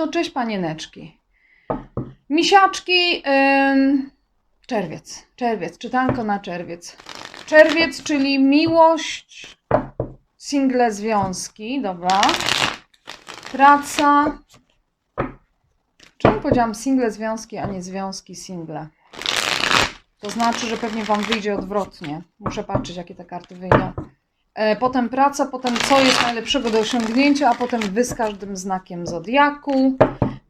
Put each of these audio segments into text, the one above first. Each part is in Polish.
No cześć panieneczki. Misiaczki, ym, czerwiec, czerwiec, czytanko na czerwiec. Czerwiec, czyli miłość, single związki, dobra. Praca. Czemu powiedziałam single związki, a nie związki single? To znaczy, że pewnie Wam wyjdzie odwrotnie. Muszę patrzeć, jakie te karty wyjdą. E, Potem praca, potem co jest najlepszego do osiągnięcia, a potem Wy z każdym znakiem zodiaku.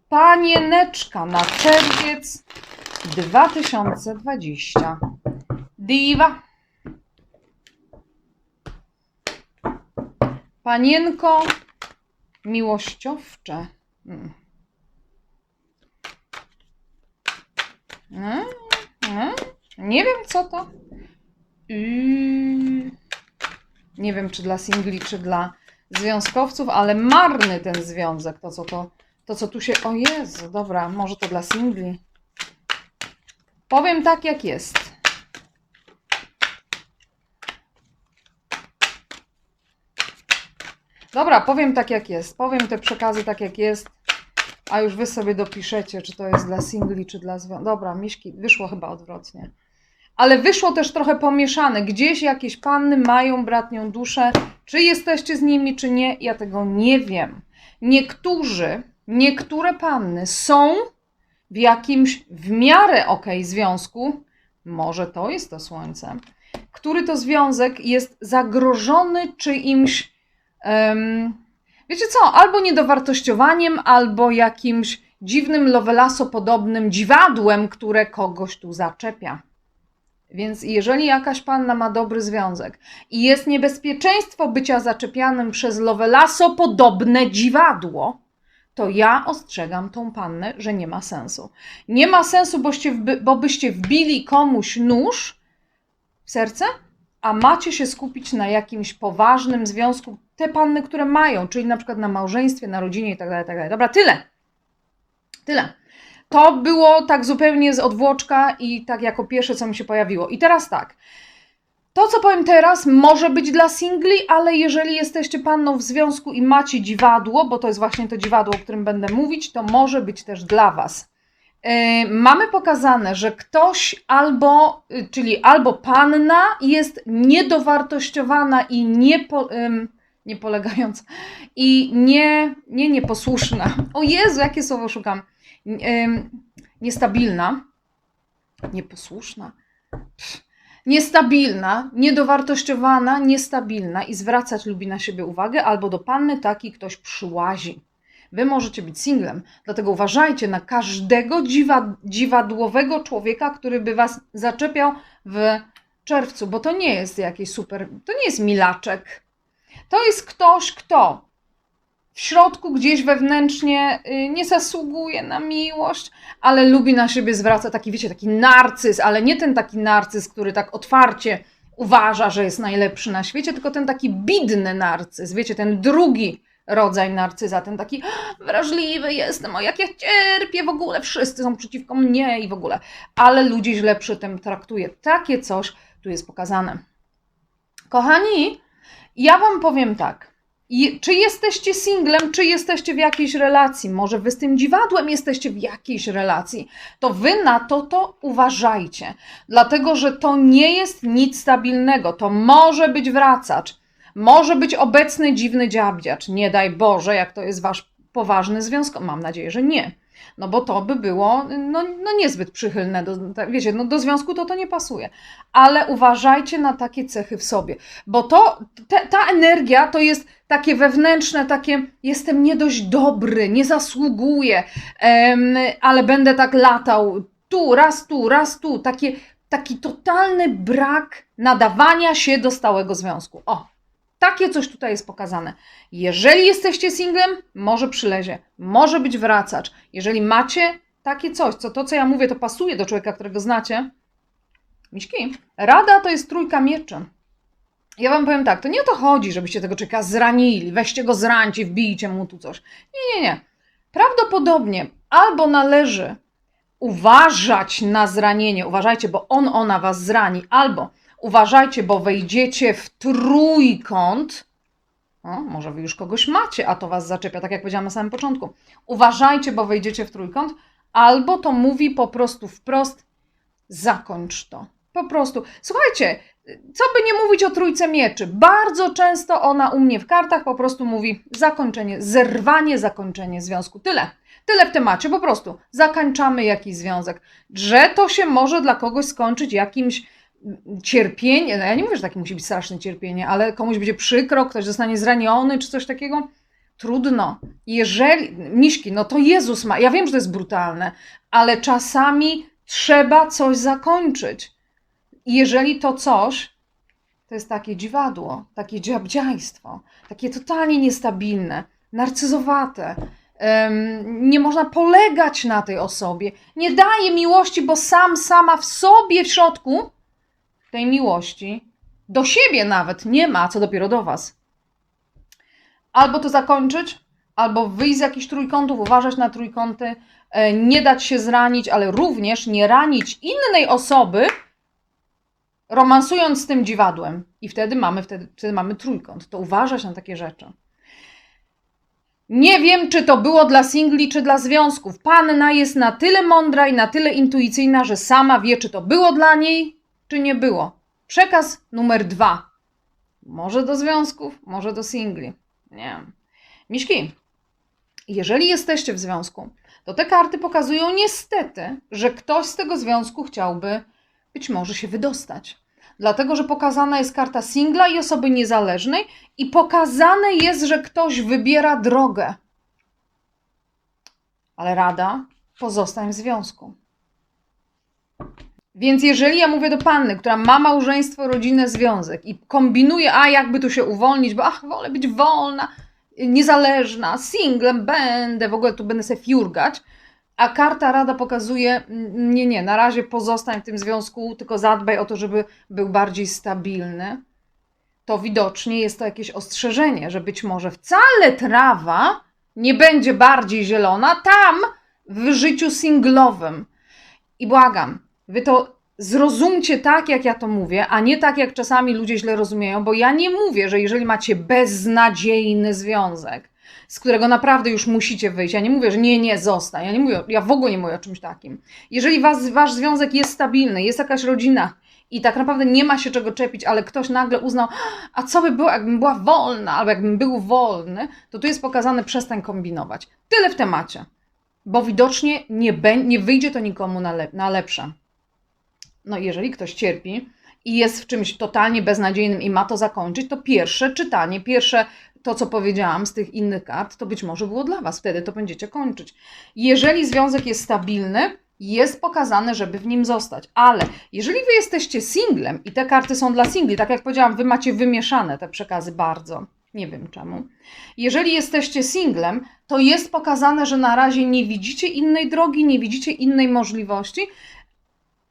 Panieneczka na czerwiec 2020. Diwa. Panienko miłościowcze. Mm. Mm, mm. Nie wiem co to. Yy. Nie wiem czy dla singli, czy dla związkowców, ale marny ten związek. To co to, to co tu się. O Jezu, dobra, może to dla singli. Powiem tak jak jest. Dobra, powiem tak jak jest. Powiem te przekazy tak jak jest. A już wy sobie dopiszecie, czy to jest dla singli, czy dla związków. Dobra, miśki, wyszło chyba odwrotnie. Ale wyszło też trochę pomieszane. Gdzieś jakieś panny mają bratnią duszę. Czy jesteście z nimi, czy nie, ja tego nie wiem. Niektórzy, niektóre panny są w jakimś w miarę okej związku. Może to jest to słońce. Który to związek jest zagrożony czyimś. em, Wiecie co, albo niedowartościowaniem, albo jakimś dziwnym lovelasopodobnym dziwadłem, które kogoś tu zaczepia. Więc jeżeli jakaś panna ma dobry związek i jest niebezpieczeństwo bycia zaczepianym przez lovelasopodobne dziwadło, to ja ostrzegam tą pannę, że nie ma sensu. Nie ma sensu, boście bo byście wbili komuś nóż w serce, a macie się skupić na jakimś poważnym związku. Te panny, które mają, czyli na przykład na małżeństwie, na rodzinie itd. itd. Dobra, tyle. Tyle. To było tak zupełnie z odwłoczka i tak jako pierwsze, co mi się pojawiło. I teraz tak. To, co powiem teraz, może być dla singli, ale jeżeli jesteście panną w związku i macie dziwadło, bo to jest właśnie to dziwadło, o którym będę mówić, to może być też dla Was. Yy, mamy pokazane, że ktoś albo, y, czyli albo panna jest niedowartościowana i niepo, ym, niepolegająca i nie, nie nieposłuszna. O Jezu, jakie słowo szukam. Niestabilna, nieposłuszna, niestabilna, niedowartościowana, niestabilna i zwracać lubi na siebie uwagę, albo do panny taki ktoś przyłazi. Wy możecie być singlem, dlatego uważajcie na każdego dziwa, dziwadłowego człowieka, który by was zaczepiał w czerwcu, bo to nie jest jakiś super, to nie jest milaczek. To jest ktoś, kto w środku gdzieś wewnętrznie y, nie zasługuje na miłość, ale lubi na siebie zwraca taki, wiecie, taki narcyz, ale nie ten taki narcyz, który tak otwarcie uważa, że jest najlepszy na świecie, tylko ten taki bidny narcyz, wiecie, ten drugi rodzaj narcyza, ten taki "Ah, wrażliwy jestem, o jak ja cierpię w ogóle, wszyscy są przeciwko mnie i w ogóle, ale ludzi źle przy tym traktuje. Takie coś tu jest pokazane. Kochani, ja Wam powiem tak. I- Czy jesteście singlem, czy jesteście w jakiejś relacji? Może wy z tym dziwadłem jesteście w jakiejś relacji? To wy na to to uważajcie, dlatego że to nie jest nic stabilnego. To może być wracacz, może być obecny dziwny dziabdziacz. Nie daj Boże, jak to jest wasz poważny związek. Mam nadzieję, że nie. No bo to by było no, no niezbyt przychylne. Do, wiecie, no do związku to to nie pasuje. Ale uważajcie na takie cechy w sobie, bo to, te, ta energia to jest takie wewnętrzne, takie jestem nie dość dobry, nie zasługuję, em, ale będę tak latał tu, raz tu, raz tu. Takie, taki totalny brak nadawania się do stałego związku. O, takie coś tutaj jest pokazane. Jeżeli jesteście singlem, może przylezie, może być wracacz. Jeżeli macie takie coś, co to, co ja mówię, to pasuje do człowieka, którego znacie, Miśki, rada to jest trójka mieczy. Ja wam powiem tak, to nie o to chodzi, żebyście tego człowieka zranili, weźcie go zrańcie, wbijcie mu tu coś. Nie, nie, nie. Prawdopodobnie albo należy uważać na zranienie, uważajcie, bo on, ona was zrani, albo uważajcie, bo wejdziecie w trójkąt, O, może wy już kogoś macie, a to was zaczepia, tak jak powiedziałam na samym początku. Uważajcie, bo wejdziecie w trójkąt, albo to mówi po prostu wprost, zakończ to. Po prostu. Słuchajcie, co by nie mówić o trójce mieczy, bardzo często ona u mnie w kartach po prostu mówi zakończenie, zerwanie, zakończenie związku. Tyle. Tyle w temacie, po prostu. Zakończamy jakiś związek. Że to się może dla kogoś skończyć jakimś cierpieniem. No ja nie mówię, że takie musi być straszne cierpienie, ale komuś będzie przykro, ktoś zostanie zraniony czy coś takiego. Trudno. Jeżeli. Miśki, no to Jezus ma. Ja wiem, że to jest brutalne, ale czasami trzeba coś zakończyć. Jeżeli to coś to jest takie dziwadło, takie dziabdziajstwo, takie totalnie niestabilne, narcyzowate, em, nie można polegać na tej osobie, nie daje miłości, bo sam, sama w sobie w środku tej miłości, do siebie nawet nie ma, co dopiero do Was. Albo to zakończyć, albo wyjść z jakichś trójkątów, uważać na trójkąty, e, nie dać się zranić, ale również nie ranić innej osoby, romansując z tym dziwadłem. I wtedy mamy, wtedy, wtedy mamy trójkąt. To uważać na takie rzeczy. Nie wiem, czy to było dla singli, czy dla związków. Panna jest na tyle mądra i na tyle intuicyjna, że sama wie, czy to było dla niej, czy nie było. Przekaz numer dwa. Może do związków, może do singli. Nie wiem. Miśki, jeżeli jesteście w związku, to te karty pokazują niestety, że ktoś z tego związku chciałby być może się wydostać. Dlatego, że pokazana jest karta singla i osoby niezależnej, i pokazane jest, że ktoś wybiera drogę. Ale rada, pozostań w związku. Więc jeżeli ja mówię do panny, która ma małżeństwo, rodzinę, związek i kombinuje, a jakby tu się uwolnić, bo ach, wolę być wolna, niezależna, singlem będę, w ogóle tu będę sobie fiurgać, a karta rada pokazuje, mm, nie, nie, na razie pozostań w tym związku, tylko zadbaj o to, żeby był bardziej stabilny, to widocznie jest to jakieś ostrzeżenie, że być może wcale trawa nie będzie bardziej zielona tam w życiu singlowym. I błagam, wy to zrozumcie tak, jak ja to mówię, a nie tak, jak czasami ludzie źle rozumieją, bo ja nie mówię, że jeżeli macie beznadziejny związek, z którego naprawdę już musicie wyjść. Ja nie mówię, że nie, nie, zostań. Ja nie mówię, ja w ogóle nie mówię o czymś takim. Jeżeli was, wasz związek jest stabilny, jest jakaś rodzina i tak naprawdę nie ma się czego czepić, ale ktoś nagle uznał, a co by było, jakbym była wolna, albo jakbym był wolny, to tu jest pokazane, przestań kombinować. Tyle w temacie. Bo widocznie nie, nie wyjdzie to nikomu na, lep- na lepsze. No jeżeli ktoś cierpi i jest w czymś totalnie beznadziejnym i ma to zakończyć, to pierwsze czytanie, pierwsze to, co powiedziałam z tych innych kart, to być może było dla Was. Wtedy to będziecie kończyć. Jeżeli związek jest stabilny, jest pokazane, żeby w nim zostać. Ale jeżeli Wy jesteście singlem i te karty są dla singli, tak jak powiedziałam, Wy macie wymieszane te przekazy bardzo. Nie wiem czemu. Jeżeli jesteście singlem, to jest pokazane, że na razie nie widzicie innej drogi, nie widzicie innej możliwości.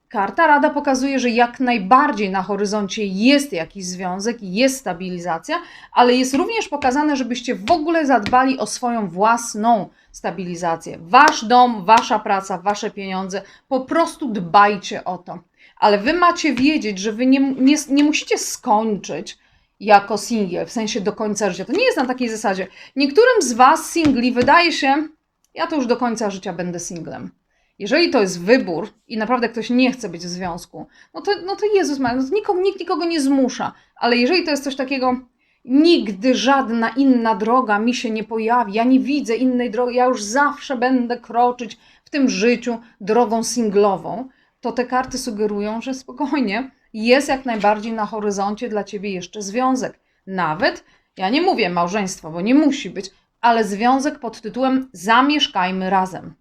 Karta Rada pokazuje, że jak najbardziej na horyzoncie jest jakiś związek, jest stabilizacja, ale jest również pokazane, żebyście w ogóle zadbali o swoją własną stabilizację. Wasz dom, wasza praca, wasze pieniądze, po prostu dbajcie o to. Ale wy macie wiedzieć, że wy nie, nie, nie musicie skończyć jako singiel, w sensie do końca życia. To nie jest na takiej zasadzie. Niektórym z was singli wydaje się, ja to już do końca życia będę singlem. Jeżeli to jest wybór i naprawdę ktoś nie chce być w związku, no to, no to Jezus ma, no to nikogo, nikt nikogo nie zmusza. Ale jeżeli to jest coś takiego, nigdy żadna inna droga mi się nie pojawi, ja nie widzę innej drogi, ja już zawsze będę kroczyć w tym życiu drogą singlową, to te karty sugerują, że spokojnie jest jak najbardziej na horyzoncie dla ciebie jeszcze związek. Nawet, ja nie mówię małżeństwo, bo nie musi być, ale związek pod tytułem Zamieszkajmy razem.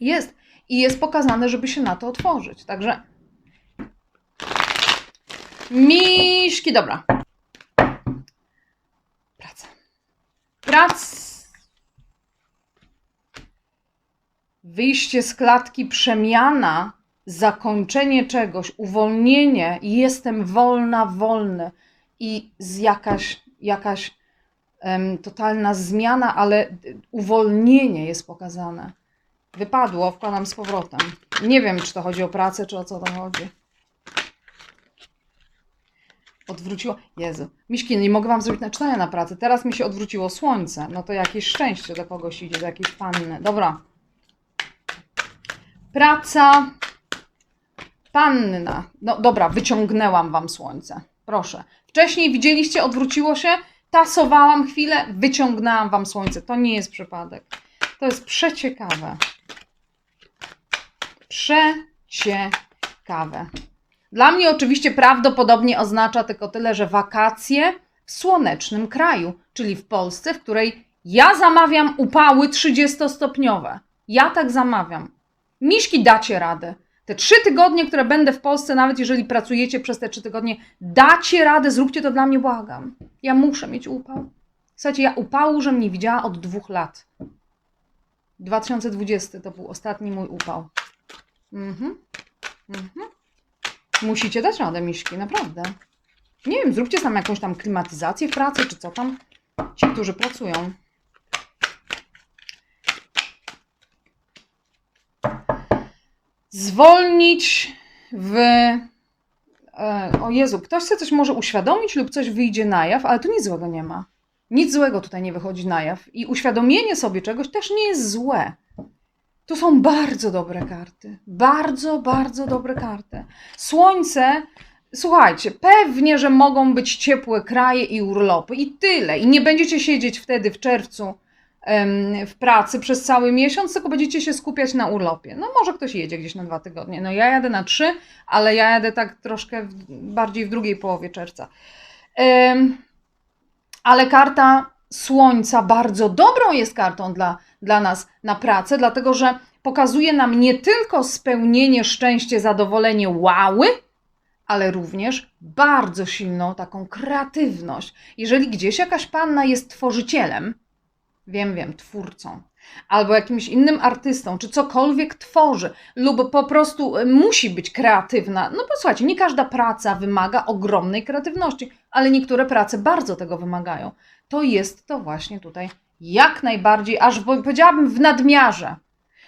Jest. I jest pokazane, żeby się na to otworzyć. Także. Miszki, dobra. Praca. Prac. Wyjście z klatki, przemiana, zakończenie czegoś, uwolnienie, jestem wolna, wolny i z jakaś, jakaś em, totalna zmiana, ale uwolnienie jest pokazane. Wypadło, wkładam z powrotem. Nie wiem, czy to chodzi o pracę, czy o co to chodzi. Odwróciło. Jezu. Miśki, nie mogę wam zrobić naczytania na pracę. Teraz mi się odwróciło słońce. No to jakieś szczęście do kogoś idzie, do jakiejś panny. Dobra. Praca. Panna. No dobra, wyciągnęłam wam słońce. Proszę. Wcześniej widzieliście, odwróciło się, tasowałam chwilę, wyciągnęłam wam słońce. To nie jest przypadek. To jest przeciekawe. Przeciekawe. Dla mnie oczywiście prawdopodobnie oznacza tylko tyle, że wakacje w słonecznym kraju, czyli w Polsce, w której ja zamawiam upały 30-stopniowe. Ja tak zamawiam. Miśki dacie radę. Te trzy tygodnie, które będę w Polsce, nawet jeżeli pracujecie przez te trzy tygodnie, dacie radę, zróbcie to dla mnie, błagam. Ja muszę mieć upał. Słuchajcie, ja upału, żem nie widziała od dwóch lat. 2020 to był ostatni mój upał. Mhm. Mhm. Musicie dać radę, miśki, naprawdę. Nie wiem, zróbcie tam jakąś tam klimatyzację w pracy, czy co tam. Ci, którzy pracują. Zwolnić w. E, o Jezu, ktoś chce coś może uświadomić lub coś wyjdzie na jaw, ale tu nic złego nie ma. Nic złego tutaj nie wychodzi na jaw. I uświadomienie sobie czegoś też nie jest złe. Tu są bardzo dobre karty. Bardzo, bardzo dobre karty. Słońce, słuchajcie, pewnie, że mogą być ciepłe kraje i urlopy i tyle. I nie będziecie siedzieć wtedy w czerwcu w pracy przez cały miesiąc, tylko będziecie się skupiać na urlopie. No może ktoś jedzie gdzieś na dwa tygodnie. No ja jadę na trzy, ale ja jadę tak troszkę w, bardziej w drugiej połowie czerwca. Ale karta Słońca bardzo dobrą jest kartą dla, dla nas na pracę, dlatego że pokazuje nam nie tylko spełnienie, szczęście, zadowolenie, łały, ale również bardzo silną taką kreatywność. Jeżeli gdzieś jakaś panna jest tworzycielem, wiem, wiem, twórcą, albo jakimś innym artystą, czy cokolwiek tworzy, lub po prostu y, musi być kreatywna. No posłuchajcie, nie każda praca wymaga ogromnej kreatywności, ale niektóre prace bardzo tego wymagają. To jest to właśnie tutaj jak najbardziej, aż powiedziałabym w nadmiarze.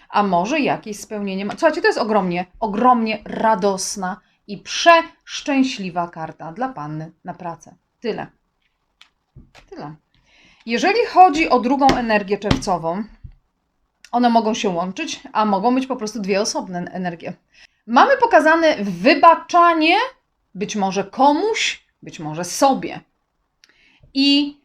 A może jakieś spełnienie ma. Słuchajcie, to jest ogromnie, ogromnie radosna i przeszczęśliwa karta dla panny na pracę. Tyle. Tyle. Jeżeli chodzi o drugą energię czerwcową, one mogą się łączyć, a mogą być po prostu dwie osobne energie. Mamy pokazane wybaczanie, być może komuś, być może sobie. I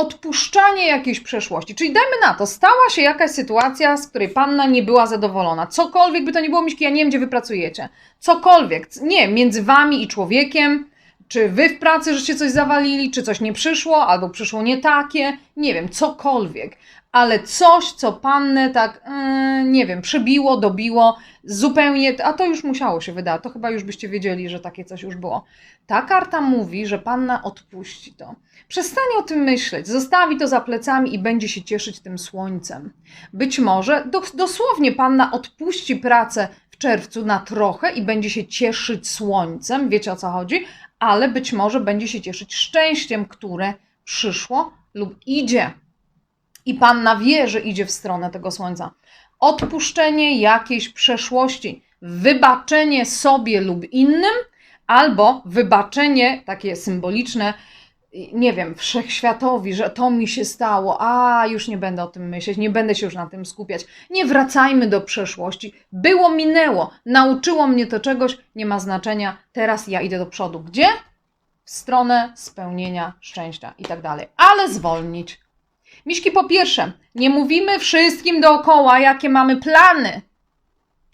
odpuszczanie jakiejś przeszłości. Czyli dajmy na to, stała się jakaś sytuacja, z której panna nie była zadowolona. Cokolwiek by to nie było, Miśki, ja nie wiem, gdzie wy pracujecie. Cokolwiek, nie, między wami i człowiekiem, czy wy w pracy żeście coś zawalili, czy coś nie przyszło, albo przyszło nie takie, nie wiem, cokolwiek. Ale coś, co pannę tak, yy, nie wiem, przebiło, dobiło, zupełnie, a to już musiało się wydarzyć, to chyba już byście wiedzieli, że takie coś już było. Ta karta mówi, że panna odpuści to. Przestanie o tym myśleć, zostawi to za plecami i będzie się cieszyć tym słońcem. Być może dos- dosłownie panna odpuści pracę w czerwcu na trochę i będzie się cieszyć słońcem, wiecie o co chodzi, ale być może będzie się cieszyć szczęściem, które przyszło lub idzie. I panna wie, że idzie w stronę tego słońca. Odpuszczenie jakiejś przeszłości, wybaczenie sobie lub innym, albo wybaczenie takie symboliczne, nie wiem, wszechświatowi, że to mi się stało, a już nie będę o tym myśleć, nie będę się już na tym skupiać. Nie wracajmy do przeszłości. Było, minęło, nauczyło mnie to czegoś, nie ma znaczenia. Teraz ja idę do przodu. Gdzie? W stronę spełnienia szczęścia i tak dalej. Ale zwolnić. Miśki, po pierwsze, nie mówimy wszystkim dookoła, jakie mamy plany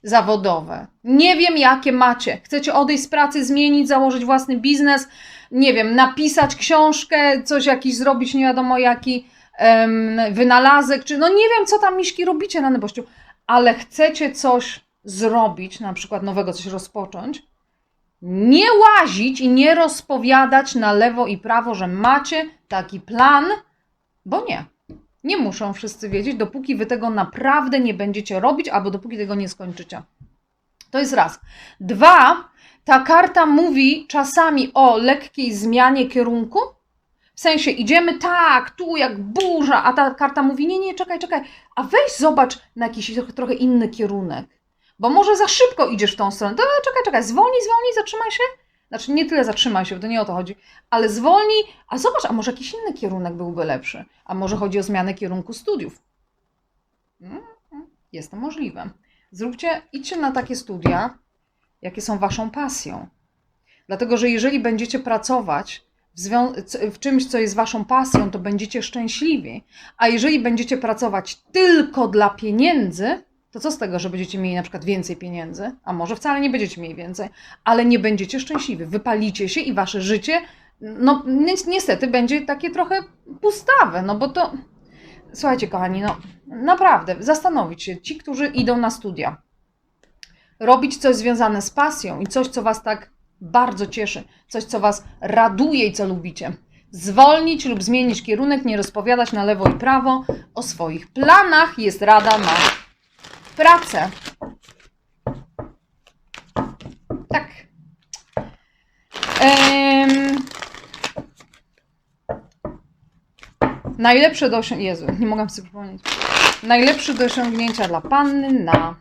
zawodowe. Nie wiem, jakie macie. Chcecie odejść z pracy, zmienić, założyć własny biznes, nie wiem, napisać książkę, coś jakiś zrobić, nie wiadomo jaki em, wynalazek, czy no nie wiem, co tam miśki robicie, rany bościu, ale chcecie coś zrobić, na przykład nowego coś rozpocząć, nie łazić i nie rozpowiadać na lewo i prawo, że macie taki plan, bo nie. Nie muszą wszyscy wiedzieć, dopóki wy tego naprawdę nie będziecie robić, albo dopóki tego nie skończycie. To jest raz. Dwa, ta karta mówi czasami o lekkiej zmianie kierunku. W sensie idziemy tak, tu jak burza, a ta karta mówi: Nie, nie, czekaj, czekaj, a weź zobacz na jakiś trochę, inny kierunek. Bo może za szybko idziesz w tą stronę. To czekaj, czekaj, zwolnij, zwolnij, zatrzymaj się. Znaczy nie tyle zatrzymaj się, to nie o to chodzi, ale zwolnij, a zobacz, a może jakiś inny kierunek byłby lepszy, a może chodzi o zmianę kierunku studiów. Mm, Jest to możliwe. Zróbcie, idźcie na takie studia, jakie są waszą pasją. Dlatego, że jeżeli będziecie pracować w czymś, co jest waszą pasją, to będziecie szczęśliwi. A jeżeli będziecie pracować tylko dla pieniędzy, to co z tego, że będziecie mieli na przykład więcej pieniędzy, a może wcale nie będziecie mieli więcej, ale nie będziecie szczęśliwi. Wypalicie się i wasze życie, no ni- niestety, będzie takie trochę pustawe, no bo to. Słuchajcie, kochani, no naprawdę, zastanowić się, ci, którzy idą na studia, robić coś związane z pasją i coś, co Was tak bardzo cieszy, coś, co Was raduje i co lubicie. Zwolnić lub zmienić kierunek, nie rozpowiadać na lewo i prawo o swoich planach. Jest rada na pracę. Tak. Em, Najlepsze do osiągnięcia. Jezu, nie mogę sobie przypomnieć. Najlepsze do osiągnięcia dla panny na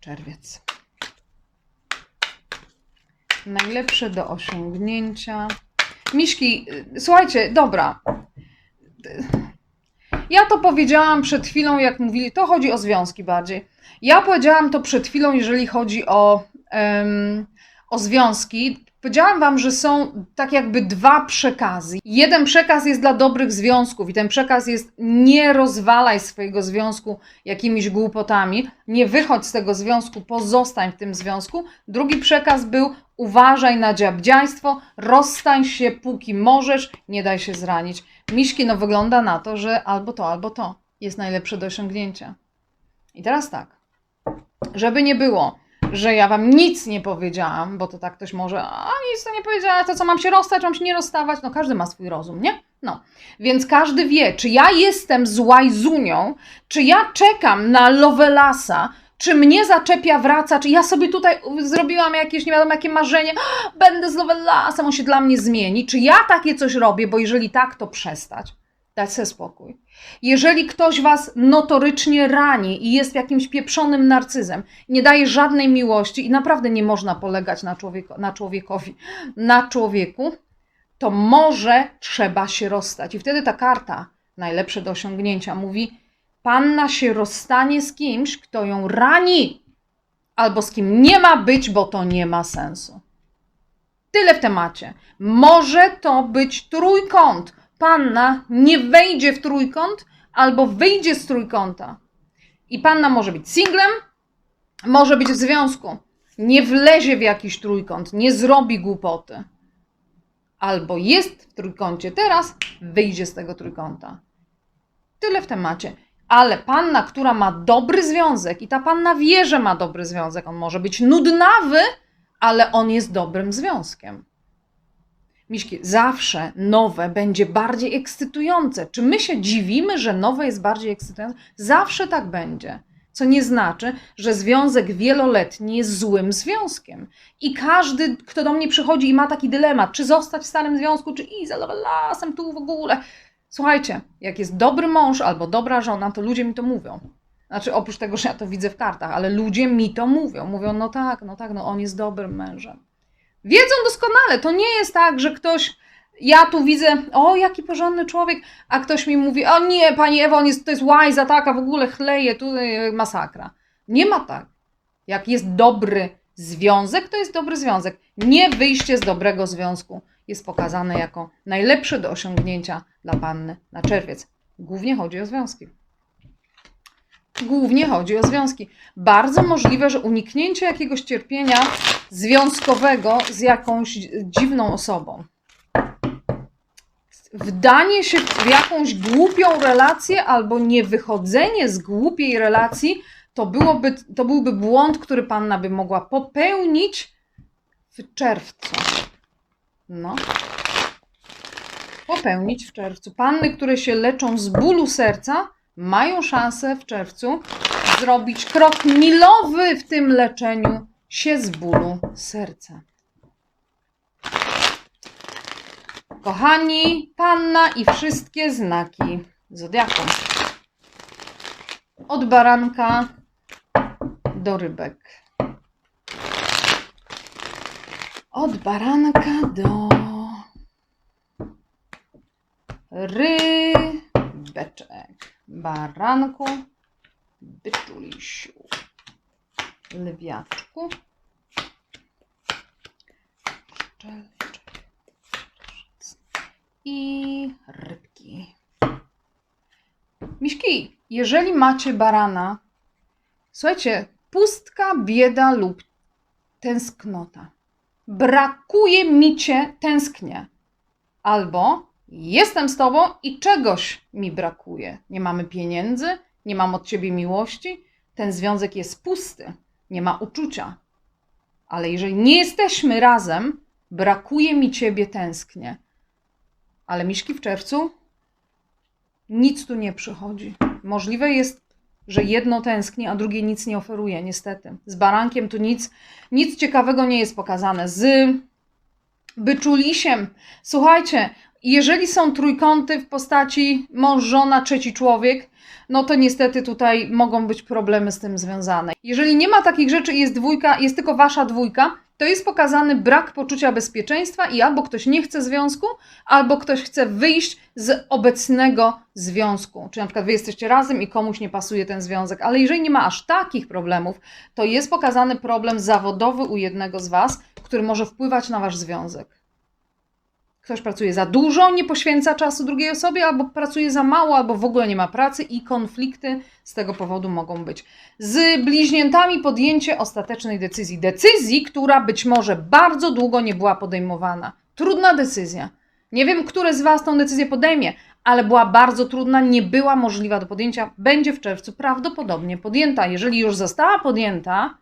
czerwiec. Najlepsze do osiągnięcia. Miśki, y, słuchajcie, dobra. Ja to powiedziałam przed chwilą, jak mówili, to chodzi o związki bardziej. Ja powiedziałam to przed chwilą, jeżeli chodzi o, em, o związki. Powiedziałam Wam, że są tak jakby dwa przekazy. Jeden przekaz jest dla dobrych związków, i ten przekaz jest: nie rozwalaj swojego związku jakimiś głupotami, nie wychodź z tego związku, pozostań w tym związku. Drugi przekaz był: uważaj na dziabdziaństwo, rozstań się póki możesz, nie daj się zranić. Miśki, no wygląda na to, że albo to, albo to jest najlepsze do osiągnięcia. I teraz tak, żeby nie było, że ja wam nic nie powiedziałam, bo to tak ktoś może, a nic to nie powiedziała, to co mam się rozstać, mam się nie rozstawać, no każdy ma swój rozum, nie? No, więc każdy wie, czy ja jestem z łajzunią, czy ja czekam na Lovelasa, czy mnie zaczepia, wraca, czy ja sobie tutaj zrobiłam jakieś nie wiadomo jakie marzenie, będę z Lovelasem, on się dla mnie zmieni, czy ja takie coś robię, bo jeżeli tak, to przestać, dać sobie spokój. Jeżeli ktoś was notorycznie rani i jest jakimś pieprzonym narcyzem, nie daje żadnej miłości i naprawdę nie można polegać na, człowieko, na człowiekowi, na człowieku, to może trzeba się rozstać. I wtedy ta karta, najlepsze do osiągnięcia, mówi: Panna się rozstanie z kimś, kto ją rani, albo z kim nie ma być, bo to nie ma sensu. Tyle w temacie. Może to być trójkąt. Panna nie wejdzie w trójkąt, albo wyjdzie z trójkąta. I panna może być singlem, może być w związku. Nie wlezie w jakiś trójkąt, nie zrobi głupoty. Albo jest w trójkącie teraz, wyjdzie z tego trójkąta. Tyle w temacie. Ale panna, która ma dobry związek, i ta panna wie, że ma dobry związek, on może być nudnawy, ale on jest dobrym związkiem. Miśki, zawsze nowe będzie bardziej ekscytujące. Czy my się dziwimy, że nowe jest bardziej ekscytujące? Zawsze tak będzie. Co nie znaczy, że związek wieloletni jest złym związkiem. I każdy, kto do mnie przychodzi i ma taki dylemat, czy zostać w starym związku, czy iść za lasem tu w ogóle. Słuchajcie, jak jest dobry mąż albo dobra żona, to ludzie mi to mówią. Znaczy, oprócz tego, że ja to widzę w kartach, ale ludzie mi to mówią. Mówią, no tak, no tak, no on jest dobrym mężem. Wiedzą doskonale, to nie jest tak, że ktoś, ja tu widzę, o jaki porządny człowiek, a ktoś mi mówi, o nie, pani Ewa, on jest, to jest łajza taka, w ogóle chleje, tu y, masakra. Nie ma tak. Jak jest dobry związek, to jest dobry związek. Nie wyjście z dobrego związku jest pokazane jako najlepsze do osiągnięcia dla panny na czerwiec. Głównie chodzi o związki. Głównie chodzi o związki. Bardzo możliwe, że uniknięcie jakiegoś cierpienia związkowego z jakąś dziwną osobą. Wdanie się w jakąś głupią relację albo niewychodzenie z głupiej relacji to, byłoby, to byłby błąd, który panna by mogła popełnić w czerwcu. No. Popełnić w czerwcu. Panny, które się leczą z bólu serca, mają szansę w czerwcu zrobić krok milowy w tym leczeniu się z bólu serca. Kochani, panna i wszystkie znaki zodiaku. Od baranka do rybek. Od baranka do rybeczek. Baranku, byczulisiu, lwiaczku, i rybki. Miśki, jeżeli macie barana, słuchajcie, pustka, bieda lub tęsknota. Brakuje mi cię, tęsknię. Albo jestem z tobą i czegoś mi brakuje. Nie mamy pieniędzy, nie mam od ciebie miłości, ten związek jest pusty, nie ma uczucia. Ale jeżeli nie jesteśmy razem, brakuje mi ciebie, tęsknię. Ale miszki w czerwcu nic tu nie przychodzi. Możliwe jest, że jedno tęskni, a drugie nic nie oferuje, niestety. Z barankiem tu nic, nic ciekawego nie jest pokazane. Z byczulisiem, słuchajcie, jeżeli są trójkąty w postaci mąż, żona, trzeci człowiek, no to niestety tutaj mogą być problemy z tym związane. Jeżeli nie ma takich rzeczy i jest dwójka, jest tylko wasza dwójka, to jest pokazany brak poczucia bezpieczeństwa i albo ktoś nie chce związku, albo ktoś chce wyjść z obecnego związku. Czy na przykład wy jesteście razem i komuś nie pasuje ten związek, ale jeżeli nie ma aż takich problemów, to jest pokazany problem zawodowy u jednego z was, który może wpływać na wasz związek. Ktoś pracuje za dużo, nie poświęca czasu drugiej osobie, albo pracuje za mało, albo w ogóle nie ma pracy i konflikty z tego powodu mogą być. Z bliźniętami podjęcie ostatecznej decyzji. Decyzji, która być może bardzo długo nie była podejmowana. Trudna decyzja. Nie wiem, które z Was tą decyzję podejmie, ale była bardzo trudna, nie była możliwa do podjęcia. Będzie w czerwcu prawdopodobnie podjęta. Jeżeli już została podjęta,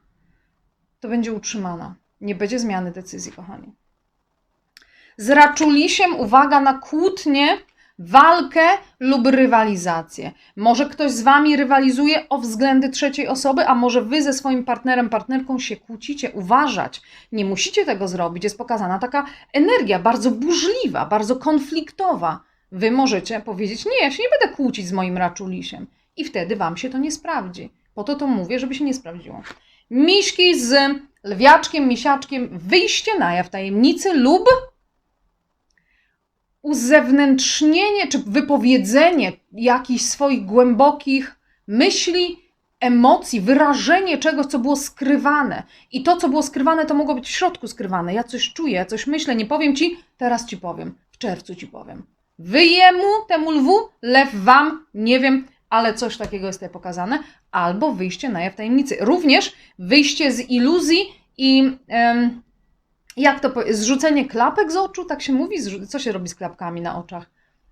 to będzie utrzymana. Nie będzie zmiany decyzji, kochani. Z raczulisiem uwaga na kłótnie, walkę lub rywalizację. Może ktoś z wami rywalizuje o względy trzeciej osoby, a może wy ze swoim partnerem, partnerką się kłócicie. Uważać. Nie musicie tego zrobić. Jest pokazana taka energia bardzo burzliwa, bardzo konfliktowa. Wy możecie powiedzieć: Nie, ja się nie będę kłócić z moim raczulisiem. I wtedy wam się to nie sprawdzi. Po to to mówię, żeby się nie sprawdziło. Miśki z lwiaczkiem, misiaczkiem, wyjście na jaw tajemnicy lub uzewnętrznienie czy wypowiedzenie jakichś swoich głębokich myśli, emocji, wyrażenie czegoś, co było skrywane. I to, co było skrywane, to mogło być w środku skrywane. Ja coś czuję, ja coś myślę, nie powiem ci, teraz ci powiem. W czerwcu ci powiem. Wy jemu, temu lwu, lew wam, nie wiem, ale coś takiego jest tutaj pokazane. Albo wyjście na jaw tajemnicy. Również wyjście z iluzji i... jak to zrzucenie klapek z oczu, tak się mówi? Co się robi z klapkami na oczach?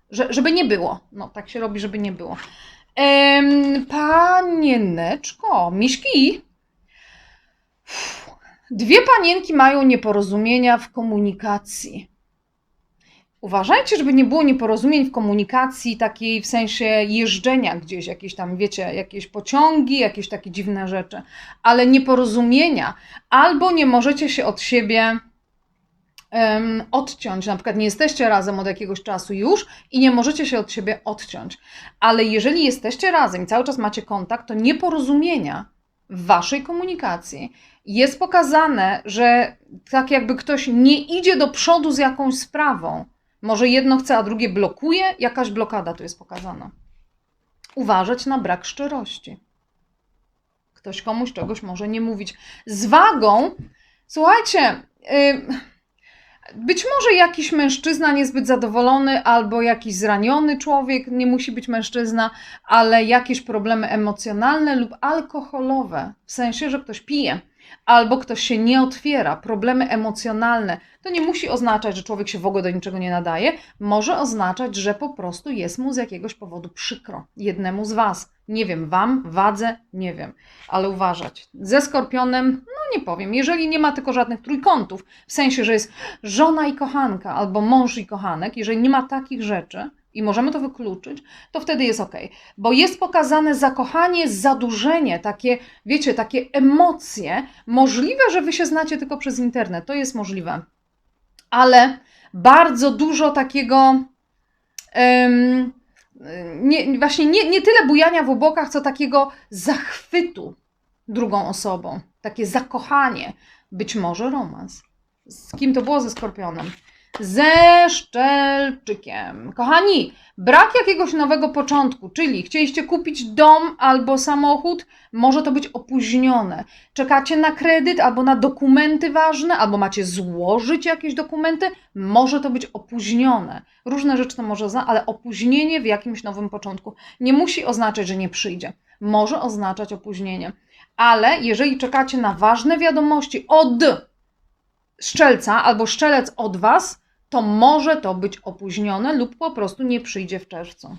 Że, żeby nie było. No, tak się robi, żeby nie było. Em, panieneczko, miśki. Dwie panienki mają nieporozumienia w komunikacji. Uważajcie, żeby nie było nieporozumień w komunikacji takiej w sensie jeżdżenia gdzieś, jakieś tam, wiecie, jakieś pociągi, jakieś takie dziwne rzeczy, ale nieporozumienia albo nie możecie się od siebie em, odciąć. Na przykład nie jesteście razem od jakiegoś czasu już i nie możecie się od siebie odciąć. Ale jeżeli jesteście razem i cały czas macie kontakt, to nieporozumienia w waszej komunikacji jest pokazane, że tak jakby ktoś nie idzie do przodu z jakąś sprawą. Może jedno chce, a drugie blokuje, jakaś blokada tu jest pokazana. Uważać na brak szczerości. Ktoś komuś czegoś może nie mówić. Z wagą, słuchajcie, ym, być może jakiś mężczyzna niezbyt zadowolony albo jakiś zraniony człowiek, nie musi być mężczyzna, ale jakieś problemy emocjonalne lub alkoholowe, w sensie, że ktoś pije albo ktoś się nie otwiera, problemy emocjonalne. To nie musi oznaczać, że człowiek się w ogóle do niczego nie nadaje, może oznaczać, że po prostu jest mu z jakiegoś powodu przykro. Jednemu z Was. Nie wiem, Wam, wadze, nie wiem, ale uważać. Ze skorpionem, no nie powiem, jeżeli nie ma tylko żadnych trójkątów, w sensie, że jest żona i kochanka, albo mąż i kochanek, jeżeli nie ma takich rzeczy i możemy to wykluczyć, to wtedy jest ok. Bo jest pokazane zakochanie, zadłużenie, takie, wiecie, takie emocje. Możliwe, że wy się znacie tylko przez internet, to jest możliwe. Ale bardzo dużo takiego. Nie, właśnie nie, nie tyle bujania w obłokach, co takiego zachwytu drugą osobą, takie zakochanie, być może romans. Z kim to było? Ze skorpionem. Ze szczelczykiem. Kochani, brak jakiegoś nowego początku, czyli chcieliście kupić dom albo samochód, może to być opóźnione. Czekacie na kredyt albo na dokumenty ważne, albo macie złożyć jakieś dokumenty, może to być opóźnione. Różne rzeczy to może oznaczać, ale opóźnienie w jakimś nowym początku nie musi oznaczać, że nie przyjdzie. Może oznaczać opóźnienie. Ale jeżeli czekacie na ważne wiadomości od szczelca albo szczelec od Was, to może to być opóźnione lub po prostu nie przyjdzie w czerwcu.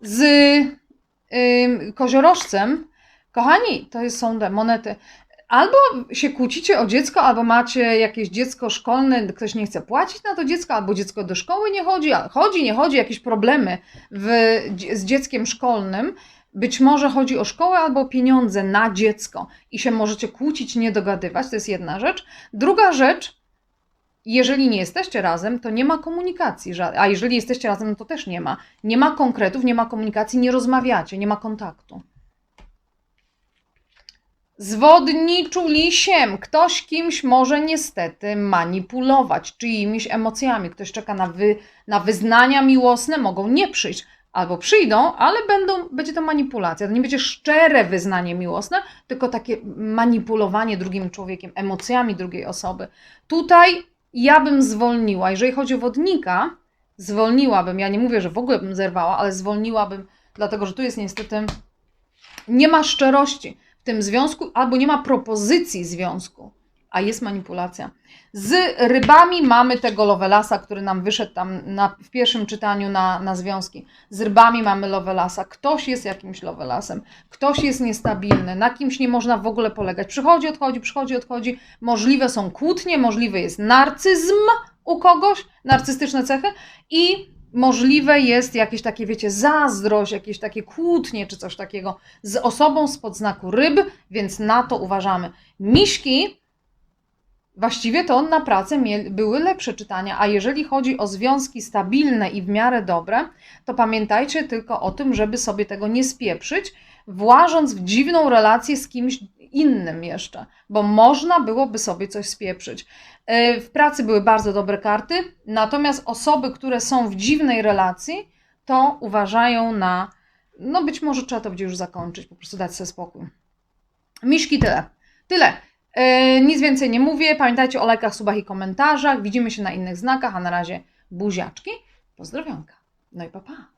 Z ym, koziorożcem, kochani, to są te monety. Albo się kłócicie o dziecko, albo macie jakieś dziecko szkolne, ktoś nie chce płacić na to dziecko, albo dziecko do szkoły nie chodzi, a chodzi, nie chodzi, jakieś problemy w, z dzieckiem szkolnym. Być może chodzi o szkołę albo o pieniądze na dziecko i się możecie kłócić, nie dogadywać. To jest jedna rzecz. Druga rzecz, jeżeli nie jesteście razem, to nie ma komunikacji. A jeżeli jesteście razem, no to też nie ma. Nie ma konkretów, nie ma komunikacji, nie rozmawiacie, nie ma kontaktu. Zwodniczu lisiem. Ktoś kimś może niestety manipulować czyimiś emocjami. Ktoś czeka na, wy, na wyznania miłosne, mogą nie przyjść. Albo przyjdą, ale będą, będzie to manipulacja. To nie będzie szczere wyznanie miłosne, tylko takie manipulowanie drugim człowiekiem, emocjami drugiej osoby. Tutaj ja bym zwolniła. Jeżeli chodzi o wodnika, zwolniłabym. Ja nie mówię, że w ogóle bym zerwała, ale zwolniłabym, dlatego że tu jest niestety nie ma szczerości w tym związku, albo nie ma propozycji związku, a jest manipulacja. Z rybami mamy tego Lovelasa, który nam wyszedł tam na, w pierwszym czytaniu na, na związki. Z rybami mamy Lovelasa. Ktoś jest jakimś Lovelasem, ktoś jest niestabilny, na kimś nie można w ogóle polegać. Przychodzi, odchodzi, przychodzi, odchodzi. Możliwe są kłótnie, możliwy jest narcyzm u kogoś, narcystyczne cechy i możliwe jest jakieś takie, wiecie, zazdrość, jakieś takie kłótnie czy coś takiego z osobą spod znaku ryb, więc na to uważamy. Miśki, właściwie to na pracę były lepsze czytania, a jeżeli chodzi o związki stabilne i w miarę dobre, to pamiętajcie tylko o tym, żeby sobie tego nie spieprzyć, włażąc w dziwną relację z kimś innym jeszcze, bo można byłoby sobie coś spieprzyć. E, W pracy były bardzo dobre karty, natomiast osoby, które są w dziwnej relacji, to uważają na, no być może trzeba to będzie już zakończyć, po prostu dać sobie spokój. Miszki tyle. Tyle. E, nic więcej nie mówię. Pamiętajcie o lajkach, subach i komentarzach. Widzimy się na innych znakach, a na razie buziaczki. Pozdrowionka. No i pa pa.